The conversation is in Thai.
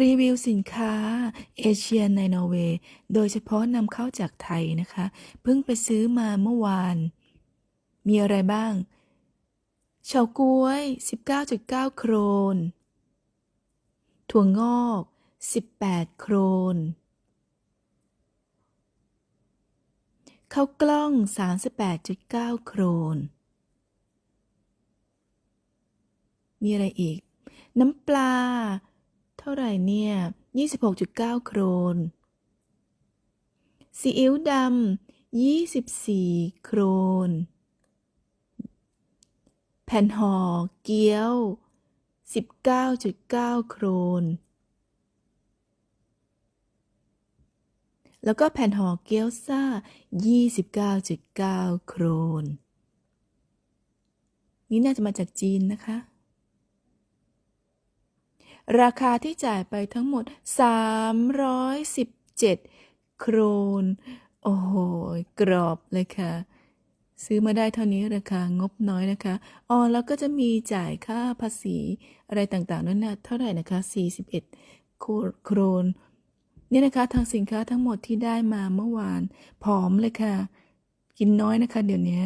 รีวิวสินค้าเอเชียในนอร์เวย์ โดยเฉพาะนำเข้าจากไทยนะคะ เพิ่งไปซื้อมาเมื่อวาน มีอะไรบ้างเฉาก๊วย 19.9 โครน ถั่วงอก 18 โครน ข้าวกล้อง 38.9 โครน มีอะไรอีก น้ำปลา ท่าไหร่เนี่ย 26.9 โครน ซีอิ๊วดำ 24 โครน แผ่นห่อเกี๊ยว 19.9 โครน แล้วก็แผ่นห่อเกี๊ยวซ่า 29.9 โครน นี่น่าจะมาจากจีนนะคะ ราคาที่จ่ายไปทั้งหมด 317 โครน โอ้โห กรอบเลยค่ะ ซื้อมาได้เท่านี้ราคางบน้อยนะคะอ๋อแล้วก็จะมีจ่ายค่าภาษีอะไรต่างๆ นั่นนะเท่าไหร่นะคะ 41 โครนนี่นะคะ ทางสินค้าทั้งหมดที่ได้มาเมื่อวานผอมเลยค่ะ กินน้อยนะคะ เดี๋ยวนี้